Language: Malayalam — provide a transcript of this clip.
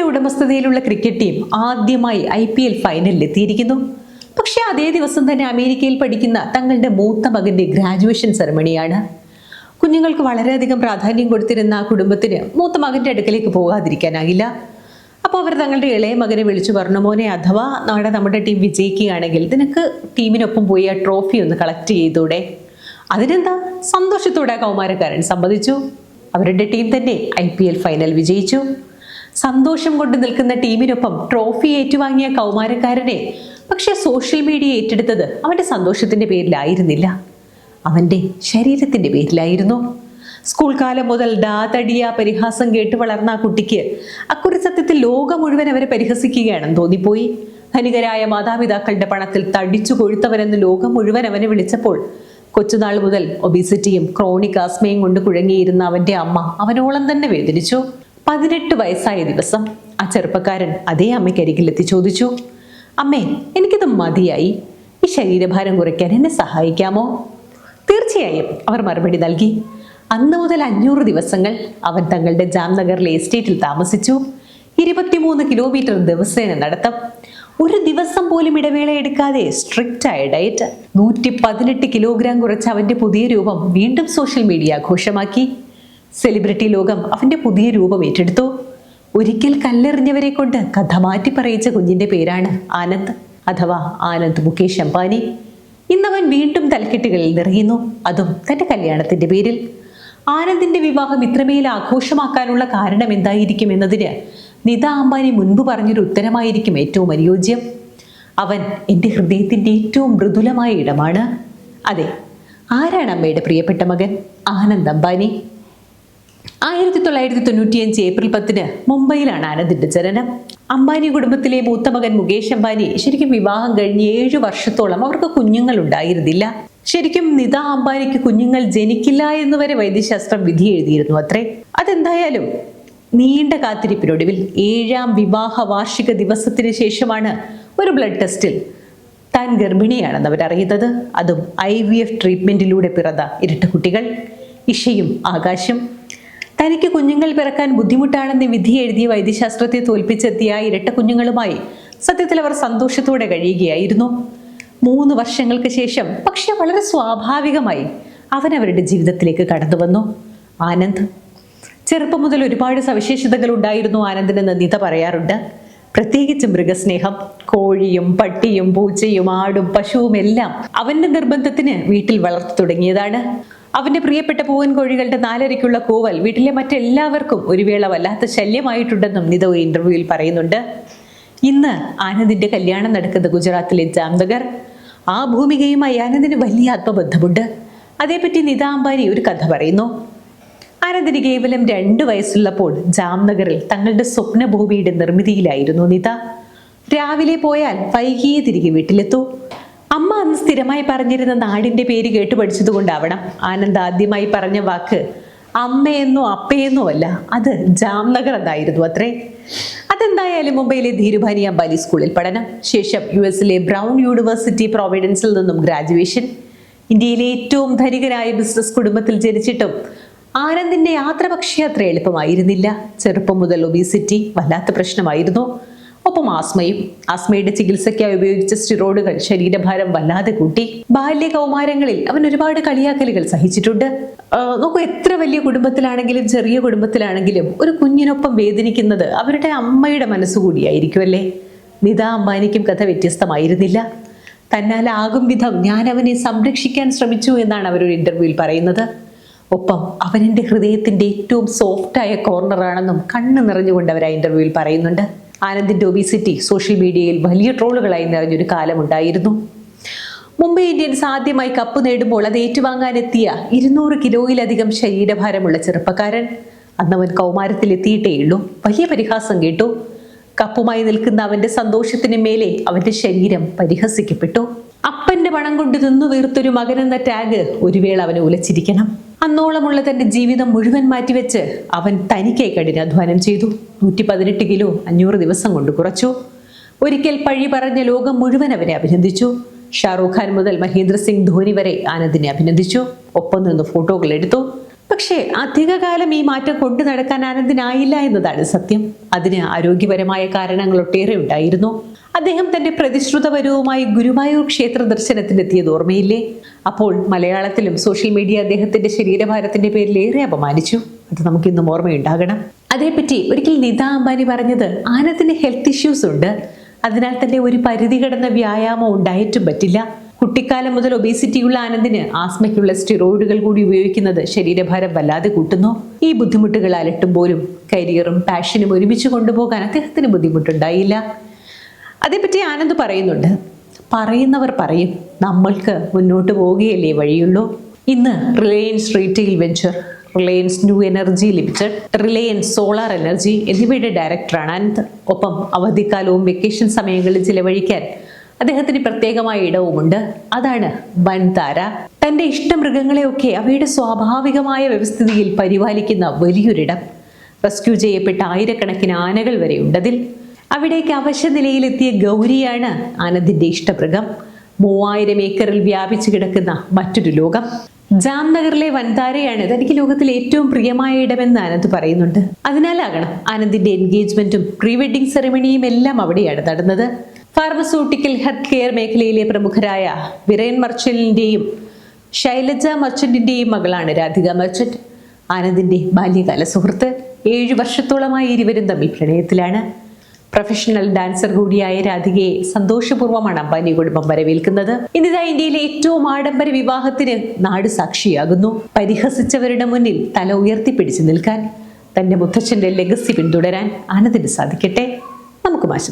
തങ്ങളുടെ ഉടമസ്ഥതയിലുള്ള ക്രിക്കറ്റ് ടീം ആദ്യമായി ഐ പി എൽ ഫൈനലിൽ എത്തിയിരിക്കുന്നു. പക്ഷേ അതേ ദിവസം തന്നെ അമേരിക്കയിൽ പഠിക്കുന്ന തങ്ങളുടെ മൂത്ത മകന്റെ ഗ്രാജുവേഷൻ സെറമണിയാണ് കുഞ്ഞുങ്ങൾക്ക് വളരെയധികം പ്രാധാന്യം കൊടുത്തിരുന്ന ആ കുടുംബത്തിന് മൂത്ത മകന്റെ അടുക്കലേക്ക് പോകാതിരിക്കാനാകില്ല. അപ്പോൾ അവർ തങ്ങളുടെ ഇളയ മകനെ വിളിച്ചു പറഞ്ഞു മോനെ അഥവാ നാളെ നമ്മുടെ ടീം വിജയിക്കുകയാണെങ്കിൽ നിനക്ക് ടീമിനൊപ്പം പോയി ആ ട്രോഫി ഒന്ന് കളക്ട് ചെയ്തൂടെ? അതിനെന്താ? സന്തോഷത്തോടെ കൗമാരക്കാരൻ സമ്മതിച്ചു. അവരുടെ ടീം തന്നെ ഐ ഫൈനൽ വിജയിച്ചു. സന്തോഷം കൊണ്ട് നിൽക്കുന്ന ടീമിനൊപ്പം ട്രോഫി ഏറ്റുവാങ്ങിയ കൗമാരക്കാരനെ പക്ഷേ സോഷ്യൽ മീഡിയ ഏറ്റെടുത്തത് അവന്റെ സന്തോഷത്തിന്റെ പേരിലായിരുന്നില്ല. അവന്റെ ശരീരത്തിന്റെ പേരിലായിരുന്നു. സ്കൂൾ കാലം മുതൽ ഡാതടിയ പരിഹാസം കേട്ട് വളർന്ന ആ കുട്ടിക്ക് അക്കുറി സത്യത്തിൽ ലോകം മുഴുവൻ അവരെ പരിഹസിക്കുകയാണെന്ന് തോന്നിപ്പോയി. ധനികരായ മാതാപിതാക്കളുടെ പണത്തിൽ തടിച്ചു കൊഴുത്തവനെന്ന് ലോകം മുഴുവൻ അവനെ വിളിച്ചപ്പോൾ കൊച്ചുനാൾ മുതൽ ഒബീസിറ്റിയും ക്രോണിക് ആസ്മയും കൊണ്ട് കുഴങ്ങിയിരുന്ന അവന്റെ അമ്മ അവനോളം തന്നെ വേദനിച്ചു. പതിനെട്ട് വയസ്സായ ദിവസം ആ ചെറുപ്പക്കാരൻ അതേ അമ്മയ്ക്കരികിലെത്തി ചോദിച്ചു അമ്മേ എനിക്കിത് മതിയായി. ഈ ശരീരഭാരം കുറയ്ക്കാൻ എന്നെ സഹായിക്കാമോ? തീർച്ചയായും അവർ മറുപടി നൽകി. അന്ന് മുതൽ അഞ്ഞൂറ് ദിവസങ്ങൾ അവൻ തങ്ങളുടെ ജാംനഗറിലെ എസ്റ്റേറ്റിൽ താമസിച്ചു. ഇരുപത്തിമൂന്ന് കിലോമീറ്റർ ദിവസേന നടത്തം. ഒരു ദിവസം പോലും ഇടവേള എടുക്കാതെ സ്ട്രിക്റ്റ് ആയ ഡയറ്റ് നൂറ്റി പതിനെട്ട് കിലോഗ്രാം കുറച്ച് അവന്റെ പുതിയ രൂപം വീണ്ടും സോഷ്യൽ മീഡിയ ആഘോഷമാക്കി സെലിബ്രിറ്റി ലോകം അവന്റെ പുതിയ രൂപം ഏറ്റെടുത്തു. ഒരിക്കൽ കല്ലെറിഞ്ഞവരെ കൊണ്ട് കഥ മാറ്റി പറയിച്ച കുഞ്ഞിന്റെ പേരാണ് ആനന്ദ് അഥവാ ആനന്ദ് മുകേഷ് അംബാനി. ഇന്നവൻ വീണ്ടും തലക്കെട്ടുകളിൽ നിറയുന്നു. അതും തന്റെ കല്യാണത്തിന്റെ പേരിൽ. ആനന്ദിന്റെ വിവാഹം ഇത്രമേൽ ആഘോഷമാക്കാനുള്ള കാരണം എന്തായിരിക്കും എന്നതിന് നിത അംബാനി മുൻപ് പറഞ്ഞൊരു ഉത്തരമായിരിക്കും ഏറ്റവും അനുയോജ്യം. അവൻ എന്റെ ഹൃദയത്തിന്റെ ഏറ്റവും മൃദുലമായ ഇടമാണ്. അതെ ആരാണ് അമ്മയുടെ പ്രിയപ്പെട്ട മകൻ? ആനന്ദ് അംബാനി. ആയിരത്തി തൊള്ളായിരത്തി തൊണ്ണൂറ്റിയഞ്ച് ഏപ്രിൽ പത്തിന് മുംബൈയിലാണ് ആനന്ദിന്റെ ജനനം. അംബാനി കുടുംബത്തിലെ മൂത്ത മകൻ മുകേഷ് അംബാനി ശരിക്കും വിവാഹം കഴിഞ്ഞ് ഏഴു വർഷത്തോളം അവർക്ക് കുഞ്ഞുങ്ങൾ ഉണ്ടായിരുന്നില്ല. ശരിക്കും നിത അംബാനിക്ക് കുഞ്ഞുങ്ങൾ ജനിക്കില്ല എന്ന് വരെ വൈദ്യശാസ്ത്രം വിധി എഴുതിയിരുന്നു അത്രേ. അതെന്തായാലും നീണ്ട കാത്തിരിപ്പിനൊടുവിൽ ഏഴാം വിവാഹ വാർഷിക ദിവസത്തിന് ശേഷമാണ് ഒരു ബ്ലഡ് ടെസ്റ്റിൽ താൻ ഗർഭിണിയാണെന്ന് അവരറിയുന്നത് അതും ഐ വി എഫ് ട്രീറ്റ്മെന്റിലൂടെ പിറന്ന ഇരട്ട കുട്ടികൾ ഇഷയും ആകാശം തനിക്ക് കുഞ്ഞുങ്ങൾ പിറക്കാൻ ബുദ്ധിമുട്ടാണെന്ന് വിധി എഴുതിയ വൈദ്യശാസ്ത്രത്തെ തോൽപ്പിച്ചെത്തിയ ഇരട്ട കുഞ്ഞുങ്ങളുമായി സത്യത്തിൽ അവർ സന്തോഷത്തോടെ കഴിയുകയായിരുന്നു. മൂന്ന് വർഷങ്ങൾക്ക് ശേഷം പക്ഷെ വളരെ സ്വാഭാവികമായി അവൻ അവരുടെ ജീവിതത്തിലേക്ക് കടന്നു വന്നു ആനന്ദ്. ചെറുപ്പം മുതൽ ഒരുപാട് സവിശേഷതകൾ ഉണ്ടായിരുന്നു ആനന്ദിനെന്ന് നിത പറയാറുണ്ട്. പ്രത്യേകിച്ച് മൃഗസ്നേഹം കോഴിയും പട്ടിയും പൂച്ചയും ആടും പശുവും എല്ലാം അവന്റെ നിർബന്ധത്തിന് വീട്ടിൽ വളർത്തു തുടങ്ങിയതാണ്. അവന്റെ പ്രിയപ്പെട്ട പൂവൻ കോഴികളുടെ നാലരയ്ക്കുള്ള കൂവൽ വീട്ടിലെ മറ്റെല്ലാവർക്കും ഒരു വേള വല്ലാത്ത ശല്യമായിട്ടുണ്ടെന്നും നിത ഇന്റർവ്യൂവിൽ പറയുന്നുണ്ട്. ഇന്ന് ആനന്ദിന്റെ കല്യാണം നടക്കുന്ന ഗുജറാത്തിലെ ജാംനഗർ. ആ ഭൂമികയുമായി ആനന്ദിന് വലിയ ആത്മബന്ധമുണ്ട്. അതേപ്പറ്റി നിത അംബാനി ഒരു കഥ പറയുന്നു. ആനന്ദിന് കേവലം രണ്ടു വയസ്സുള്ളപ്പോൾ ജാംനഗറിൽ തങ്ങളുടെ സ്വപ്നഭൂമിയുടെ നിർമ്മിതിയിലായിരുന്നു നിത രാവിലെ പോയാൽ വൈകിയേ തിരികെ വീട്ടിലെത്തൂ. അമ്മ അന്ന് സ്ഥിരമായി പറഞ്ഞിരുന്ന നാടിന്റെ പേര് കേട്ട് പഠിച്ചതുകൊണ്ടാവണം. ആനന്ദ് ആദ്യമായി പറഞ്ഞ വാക്ക് അമ്മയെന്നോ അപ്പയെന്നോ അല്ല അത് ജാംനഗർ എന്നായിരുന്നു അത്രേ. അതെന്തായാലും മുംബൈയിലെ ധീരുഭാനി അംബാലി സ്കൂളിൽ പഠനം. ശേഷം യു എസിലെ ബ്രൗൺ യൂണിവേഴ്സിറ്റി പ്രൊവിഡൻസിൽ നിന്നും ഗ്രാജുവേഷൻ. ഇന്ത്യയിലെ ഏറ്റവും ധനികരായ ബിസിനസ് കുടുംബത്തിൽ ജനിച്ചിട്ടും ആനന്ദിന്റെ യാത്ര പക്ഷേ അത്ര എളുപ്പമായിരുന്നില്ല. ചെറുപ്പം മുതൽ ഒബീസിറ്റി വല്ലാത്ത പ്രശ്നമായിരുന്നു. ഒപ്പം ആസ്മയും ആസ്മയുടെ ചികിത്സയ്ക്കായി ഉപയോഗിച്ച സ്റ്റിറോയിഡുകൾ ശരീരഭാരം വല്ലാതെ കൂട്ടി. ബാല്യ കൗമാരങ്ങളിൽ അവൻ ഒരുപാട് കളിയാക്കലുകൾ സഹിച്ചിട്ടുണ്ട്. നോക്കൂ എത്ര വലിയ കുടുംബത്തിലാണെങ്കിലും ചെറിയ കുടുംബത്തിലാണെങ്കിലും ഒരു കുഞ്ഞിനൊപ്പം വേദനിക്കുന്നത് അവരുടെ അമ്മയുടെ മനസ്സുകൂടിയായിരിക്കും അല്ലേ നിത കഥ വ്യത്യസ്തമായിരുന്നില്ല. തന്നാലാകും വിധം ഞാൻ അവനെ സംരക്ഷിക്കാൻ ശ്രമിച്ചു എന്നാണ് അവരൊരു ഇന്റർവ്യൂവിൽ പറയുന്നത്. ഒപ്പം അവൻ എന്റെ ഹൃദയത്തിന്റെ ഏറ്റവും സോഫ്റ്റായ കോർണറാണെന്നും കണ്ണ് നിറഞ്ഞുകൊണ്ട് അവർ ആ ഇന്റർവ്യൂവിൽ പറയുന്നുണ്ട്. ആനന്ദിന്റെ ഒബിസിറ്റി സോഷ്യൽ മീഡിയയിൽ വലിയ ട്രോളുകളായി നിറഞ്ഞൊരു കാലമുണ്ടായിരുന്നു. മുംബൈ ഇന്ത്യൻസ് ആദ്യമായി കപ്പ് നേടുമ്പോൾ അത് ഏറ്റുവാങ്ങാനെത്തിയ ഇരുന്നൂറ് കിലോയിലധികം ശരീരഭാരമുള്ള ചെറുപ്പക്കാരൻ അന്നവൻ കൗമാരത്തിലെത്തിയിട്ടേയുള്ളൂ വലിയ പരിഹാസം കേട്ടു. കപ്പുമായി നിൽക്കുന്ന അവന്റെ സന്തോഷത്തിന് മേലെ അവന്റെ ശരീരം പരിഹസിക്കപ്പെട്ടു. അപ്പന്റെ പണം കൊണ്ട് തിന്നു വീർത്തൊരു മകൻ എന്ന ടാഗ് ഒരു വേള അവനെ ഉലച്ചിരിക്കണം. അന്നോളമുള്ള തന്റെ ജീവിതം മുഴുവൻ മാറ്റിവെച്ച് അവൻ തനിക്കായി കഠിനാധ്വാനം ചെയ്തു. നൂറ്റി പതിനെട്ട് കിലോ അഞ്ഞൂറ് ദിവസം കൊണ്ട് കുറച്ചു. ഒരിക്കൽ പഴി പറഞ്ഞ ലോകം മുഴുവൻ അവനെ അഭിനന്ദിച്ചു. ഷാറൂഖ് ഖാൻ മുതൽ മഹേന്ദ്ര സിംഗ് ധോനി വരെ ആനന്ദിനെ അഭിനന്ദിച്ചു. ഒപ്പം നിന്ന് ഫോട്ടോകൾ എടുത്തു. പക്ഷേ അധികകാലം ഈ മാറ്റം കൊണ്ടു നടക്കാൻ ആനന്ദിനായില്ല എന്നതാണ് സത്യം. അതിന് ആരോഗ്യപരമായ കാരണങ്ങൾ ഒട്ടേറെ ഉണ്ടായിരുന്നു. അദ്ദേഹം തന്റെ പ്രതിശ്രുതപരവുമായി ഗുരുവായൂർ ക്ഷേത്ര ദർശനത്തിനെത്തിയത് ഓർമ്മയില്ലേ? അപ്പോൾ മലയാളത്തിലും സോഷ്യൽ മീഡിയ അദ്ദേഹത്തിന്റെ ശരീരഭാരത്തിന്റെ പേരിൽ ഏറെ അപമാനിച്ചു. അത് നമുക്കിന്നും ഓർമ്മയുണ്ടാകണം. അതേപ്പറ്റി ഒരിക്കൽ നിത അംബാനി പറഞ്ഞത് ആനത്തിന് ഹെൽത്ത് ഇഷ്യൂസ് ഉണ്ട്. അതിനാൽ തന്നെ ഒരു പരിധി കടന്ന വ്യായാമം ഉണ്ടായിട്ടും പറ്റില്ല. കുട്ടിക്കാലം മുതൽ ഒബേസിറ്റിയുള്ള ആനന്ദിന് ആസ്മയ്ക്കുള്ള സ്റ്റിറോയിഡുകൾ കൂടി ഉപയോഗിക്കുന്നത് ശരീരഭാരം വല്ലാതെ കൂട്ടുന്നു. ഈ ബുദ്ധിമുട്ടുകൾ അലട്ടുമ്പോഴും കരിയറും പാഷനും ഒരുമിച്ച് കൊണ്ടുപോകാൻ അദ്ദേഹത്തിന് ബുദ്ധിമുട്ടുണ്ടായില്ല. അതേപ്പറ്റി ആനന്ദ് പറയുന്നുണ്ട് പറയുന്നവർ പറയും നമ്മൾക്ക് മുന്നോട്ട് പോവുകയല്ലേ വഴിയുള്ളൂ. ഇന്ന് Reliance retail venture Reliance new energy limited Reliance solar energy എന്നിവയുടെ ഡയറക്ടറാണ് അനന്ത് ഒപ്പം അവധിക്കാലവും വെക്കേഷൻ സമയങ്ങളിൽ ചിലവഴിക്കാൻ അദ്ദേഹത്തിന് പ്രത്യേകമായ ഇടവുമുണ്ട്. അതാണ് വൻതാര. തന്റെ ഇഷ്ടമൃഗങ്ങളെയൊക്കെ അവയുടെ സ്വാഭാവികമായ വ്യവസ്ഥിതിയിൽ പരിപാലിക്കുന്ന വലിയൊരിടം. റെസ്ക്യൂ ചെയ്യപ്പെട്ട ആയിരക്കണക്കിന് ആനകൾ വരെ ഉണ്ടതിൽ അവിടേക്ക് അവശ്യ നിലയിലെത്തിയ ഗൗരിയാണ് ആനന്ദിന്റെ ഇഷ്ടമൃഗം. മൂവായിരം ഏക്കറിൽ വ്യാപിച്ചു കിടക്കുന്ന മറ്റൊരു ലോകം. ജാംനഗറിലെ വൻതാരയാണ് തനിക്ക് ലോകത്തിലെ ഏറ്റവും പ്രിയമായ ഇടമെന്ന് ആനന്ദ് പറയുന്നുണ്ട്. അതിനാലാകണം ആനന്ദിന്റെ എൻഗേജ്മെന്റും പ്രീ വെഡിങ് സെറമണിയും എല്ലാം അവിടെയാണ് നടന്നത്. ഫാർമസ്യൂട്ടിക്കൽ ഹെൽത്ത് കെയർ മേഖലയിലെ പ്രമുഖരായ വിരയൻ മർച്ചന്റിന്റെയും ശൈലജ മർച്ചന്റിന്റെയും മകളാണ് രാധിക മർച്ചന്റ്. ആനന്ദിന്റെ ബാല്യകാല സുഹൃത്ത്. ഏഴു വർഷത്തോളമായി ഇരുവരും തമ്മിൽ പ്രണയത്തിലാണ്. പ്രൊഫഷണൽ ഡാൻസർ കൂടിയായ രാധികയെ സന്തോഷപൂർവമാണ് അംബാനി കുടുംബം വരവേൽക്കുന്നത്. ഇന്നിതാ ഇന്ത്യയിലെ ഏറ്റവും ആഡംബര വിവാഹത്തിന് നാട് സാക്ഷിയാകുന്നു. പരിഹസിച്ചവരുടെ മുന്നിൽ തല ഉയർത്തി പിടിച്ചു നിൽക്കാൻ തന്റെ മുത്തച്ഛന്റെ ലെഗസി പിന്തുടരാൻ ആനന്ദിന് സാധിക്കട്ടെ. നമുക്ക് മാശം